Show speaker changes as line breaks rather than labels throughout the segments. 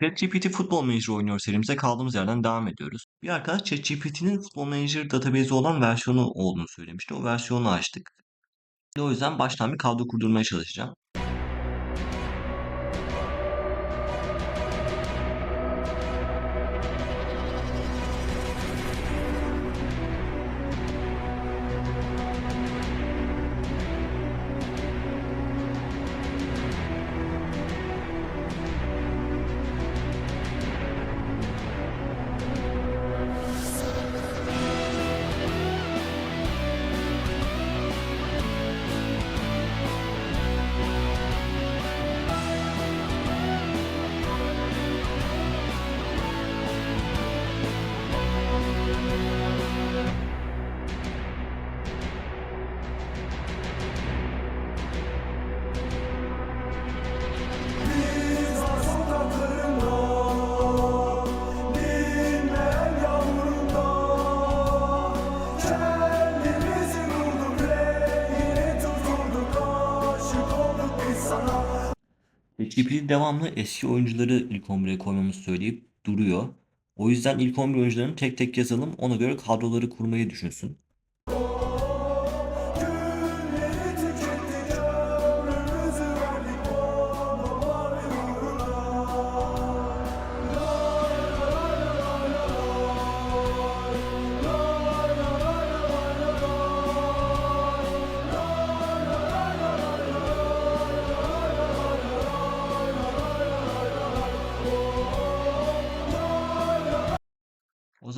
ChatGPT Futbol Manager oynuyor serimize kaldığımız yerden devam ediyoruz. Bir arkadaş ChatGPT'nin Futbol Manager database'i olan versiyonu olduğunu söylemişti. O versiyonu açtık. O yüzden baştan bir kadro kurdurmaya çalışacağım. ChatGPT devamlı eski oyuncuları ilk 11'e koymamızı söyleyip duruyor. O yüzden ilk 11 oyuncularını tek tek yazalım. Ona göre kadroları kurmayı düşünsün.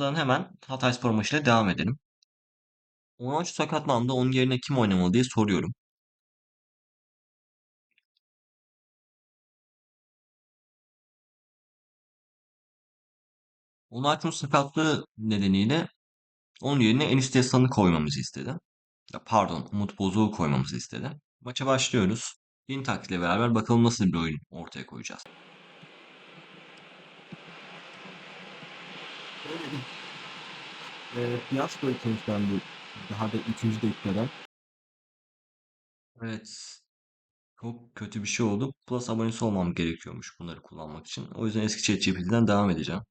Zaman hemen Hatayspor maçıyla devam edelim. Onaçu sakatlandı. Onun yerine kim oynamalı diye soruyorum. Onaçu'nun sakatlığı nedeniyle onun yerine Enis Destan'ı koymamızı istedi. Pardon, Umut Bozok'u koymamızı istedi. Maça başlıyoruz. Yeni taktikle beraber bakalım nasıl bir oyun ortaya koyacağız.
E, Fiyasko sonuçlandı daha da 3. dakikada.
Evet. Çok kötü bir şey oldu. Plus abonesi olmam gerekiyormuş bunları kullanmak için. O yüzden eski ChatGPT'den devam edeceğim.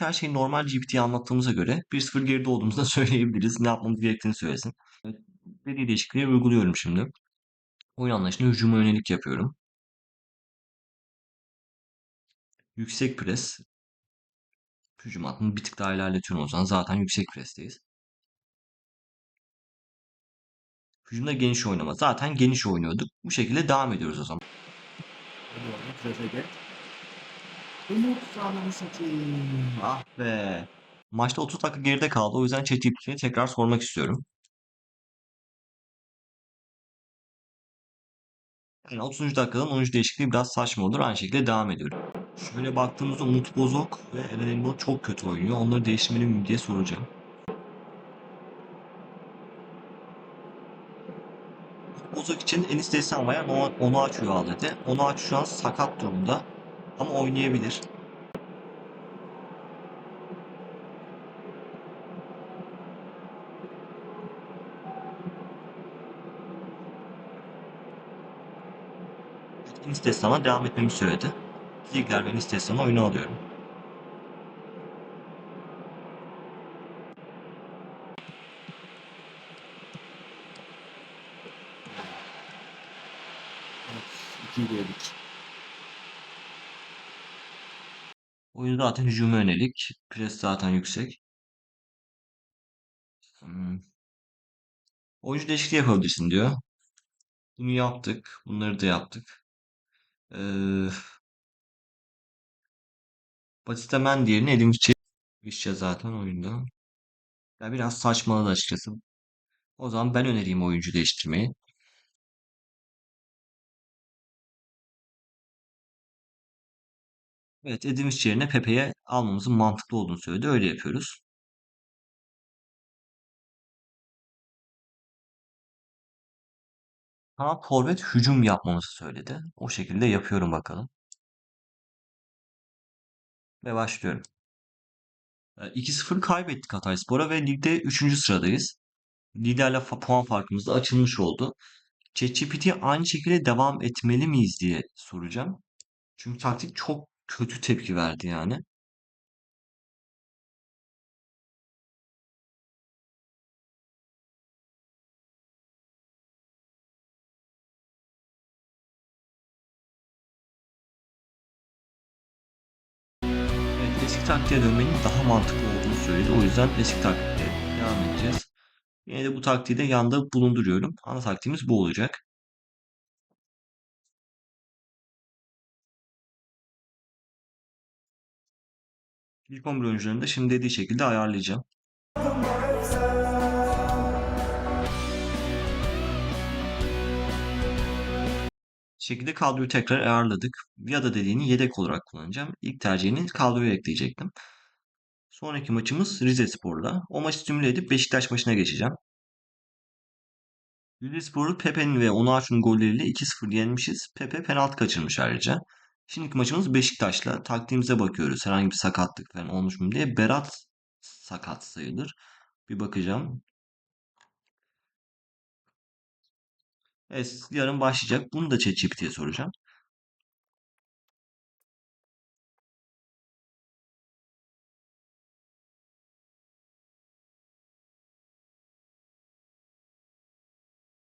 Artık her şeyi normal GPT'ye anlattığımıza göre 1-0 geride olduğumuzu söyleyebiliriz. Ne yapmamız gerektiğini söylesin. Dediği değişikliği uyguluyorum şimdi. Oyun anlayışına hücuma yönelik yapıyorum. Yüksek pres. Hücum hattını bir tık daha ilerletiyorum o zaman. Zaten yüksek presteyiz. Hücumda geniş oynama. Zaten geniş oynuyorduk. Bu şekilde devam ediyoruz o zaman.
Hadi oğlum. Umut sağlamı satayım.
Ah be. Maçta 30 dakika geride kaldı. O yüzden ChatGPT'ye tekrar sormak istiyorum. Yani 30. dakikadan 13 değişikliği biraz saçma olur. Aynı şekilde devam ediyorum. Şöyle baktığımızda Umut Bozok ve Eren Elmalı çok kötü oynuyor. Onları değiştirmeli mi diye soracağım. Bozok için Enis Destan var. Onu, onu açıyor aldı. Onu aç şu an sakat durumda. Ama oynayabilir. Enis Destan'a devam etmemi söyledi. Ziegler ve Enis Destan'ı oyuna alıyorum.
Evet, 2 yedik.
Oyun zaten hücuma yönelik. Pres zaten yüksek. Hmm. Oyuncu değişikliği yapabilirsin diyor. Bunu yaptık. Bunları da yaptık. Ee, Batista Mendy yerine Edin Visca zaten oyunda. Ya biraz saçmaladı açıkçası. O zaman ben önereyim oyuncu değiştirmeyi. Evet, Edinç yerine Pepe'ye almamızın mantıklı olduğunu söyledi. Öyle yapıyoruz. Ama forvet hücum yapmamızı söyledi. O şekilde yapıyorum bakalım. Ve başlıyorum. E, 2-0 kaybettik Hatayspor'a ve ligde 3. sıradayız. Liderle puan farkımız da açılmış oldu. ChatGPT'ye aynı şekilde devam etmeli miyiz diye soracağım. Çünkü taktik çok kötü tepki verdi yani. Evet, eski taktiğe dönmenin daha mantıklı olduğunu söyledi. O yüzden eski taktikle devam edeceğiz. Yine de bu taktiği de yanında bulunduruyorum. Ana taktiğimiz bu olacak. İlk 11 oyuncularını da şimdi dediği şekilde ayarlayacağım. şekilde kadroyu tekrar ayarladık. Ya da dediğini yedek olarak kullanacağım. İlk tercihini kadroya ekleyecektim. Sonraki maçımız Rizespor'la. O maçı simüle edip Beşiktaş maçına geçeceğim. Rizespor'u Pepe'nin ve Onaçu'nun golleriyle 2-0 yenmişiz. Pepe penaltı kaçırmış ayrıca. Şimdiki maçımız Beşiktaş'la. Taktiğimize bakıyoruz. Herhangi bir sakatlık falan olmuş mu diye. Berat sakat sayılır. Bir bakacağım. Evet, yarın başlayacak. Bunu da ChatGPT'ye soracağım.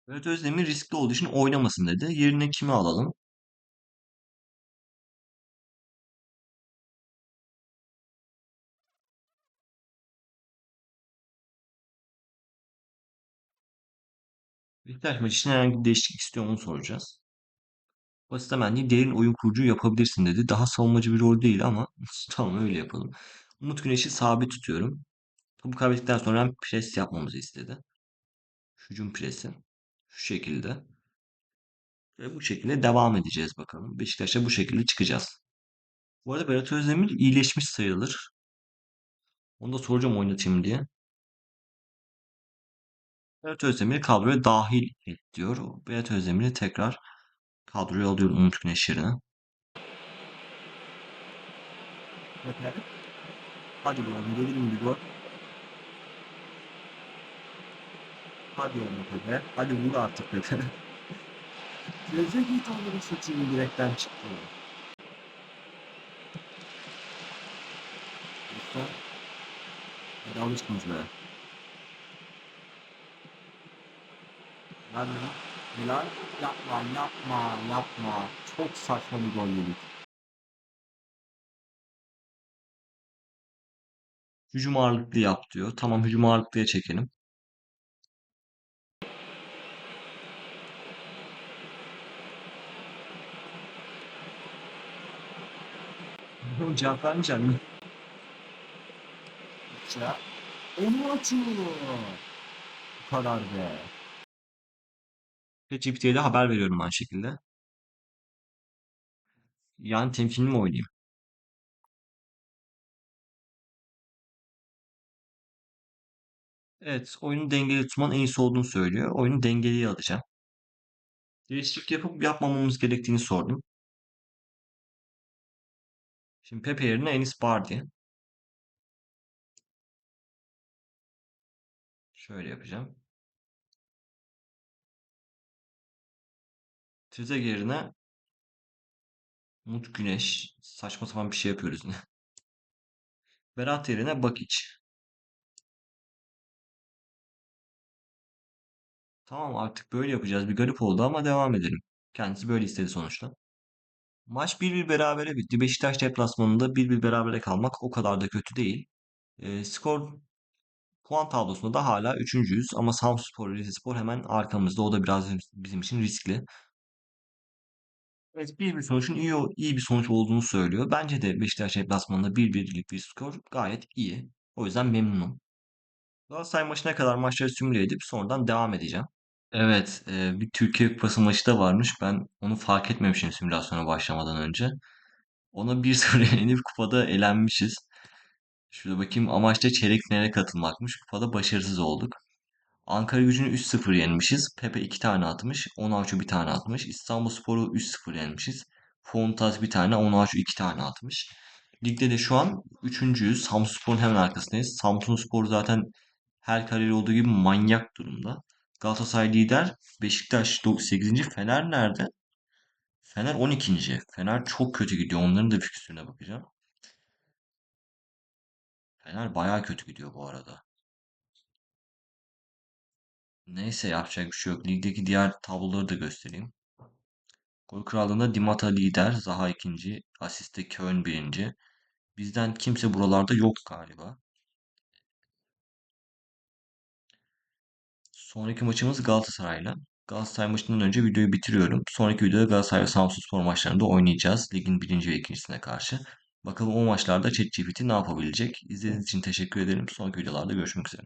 Berat Özdemir riskli olduğu için oynamasın dedi. Yerine kimi alalım? Beşiktaş maçı için herhangi bir değişiklik istiyor mu soracağız. Bastamendi derin oyun kurucu yapabilirsin dedi. Daha savunmacı bir rol değil ama tamam öyle yapalım. Umut Güneş'i sabit tutuyorum. Topu kaybettikten sonra pres yapmamızı istedi. Hücum presi. Şu şekilde. Ve bu şekilde devam edeceğiz bakalım. Beşiktaş'a bu şekilde çıkacağız. Bu arada Berat Özdemir iyileşmiş sayılır. Onu da soracağım oynatayım diye. Berat Özdemir'i kadroya dahil et diyor. Berat Özdemir'i tekrar kadroya alıyorum Umut Güneş yerine.
Hadi oğlum mi bir gol? Hadi oğlum Pepe. Hadi vur artık Pepe. Gelecek iyi tanrı satayım direkten çıktı. Yoksa hadi alışkınız be. Lan. Helal. Yapma yapma yapma. Çok saçma bir gol yedik.
Hücum ağırlıklı yap diyor. Tamam hücum ağırlıklıya çekelim.
Oğlum cevap vermeyeceğim mi? Ya. Onu atıyor. Bu kadar be.
ChatGPT'ye de haber veriyorum aynı şekilde. Yani temkinli mi oynayayım? Evet, oyunu dengeli tutmanın en iyisi olduğunu söylüyor. Oyunu dengeliye alacağım. Değişiklik yapıp yapmamamız gerektiğini sordum. Şimdi Pepe yerine Enis Bardi. Şöyle yapacağım. Trezeguet yerine Umut Güneş. Saçma sapan bir şey yapıyoruz yine. Berat yerine Bakic. Tamam artık böyle yapacağız. Bir garip oldu ama devam edelim. Kendisi böyle istedi sonuçta. Maç 1-1 berabere bitti. Beşiktaş deplasmanında 1-1 berabere kalmak o kadar da kötü değil. E, skor puan tablosunda da hala üçüncüyüz ama Samsunspor, Rizespor hemen arkamızda. O da biraz bizim için riskli. Evet, 1-1 sonuçun iyi, iyi bir sonuç olduğunu söylüyor. Bence de Beşiktaş deplasmanında 1-1'lik bir skor gayet iyi. O yüzden memnunum. Galatasaray maçına kadar maçları simüle edip sonradan devam edeceğim. Evet, e, bir Türkiye Kupası maçı da varmış. Ben onu fark etmemişim simülasyona başlamadan önce. Ona 1-0 yenilip kupada elenmişiz. Şurada bakayım amaçta çeyrek finale katılmakmış. Kupada başarısız olduk. Ankara gücünü 3-0 yenmişiz. Pepe 2 tane atmış. Onaçu bir tane atmış. İstanbulspor'u 3-0 yenmişiz. Fontaz bir tane. Onaçu 2 tane atmış. Ligde de şu an 3.yüz. Samsunspor'un hemen arkasındayız. Samsunspor zaten her kariyeri olduğu gibi manyak durumda. Galatasaray lider. Beşiktaş 8. Fener nerede? Fener 12. Fener çok kötü gidiyor. Onların da fikstürüne bakacağım. Fener bayağı kötü gidiyor bu arada. Neyse yapacak bir şey yok. Ligdeki diğer tabloları da göstereyim. Gol krallığında Dimata lider, Zaha ikinci, asiste Köln birinci. Bizden kimse buralarda yok galiba. Sonraki maçımız Galatasaray'la. Galatasaray maçından önce videoyu bitiriyorum. Sonraki videoda Galatasaray ve Samsunspor maçlarında oynayacağız. Ligin birinci ve ikincisine karşı. Bakalım o maçlarda ChatGPT ne yapabilecek? İzlediğiniz için teşekkür ederim. Sonraki videolarda görüşmek üzere.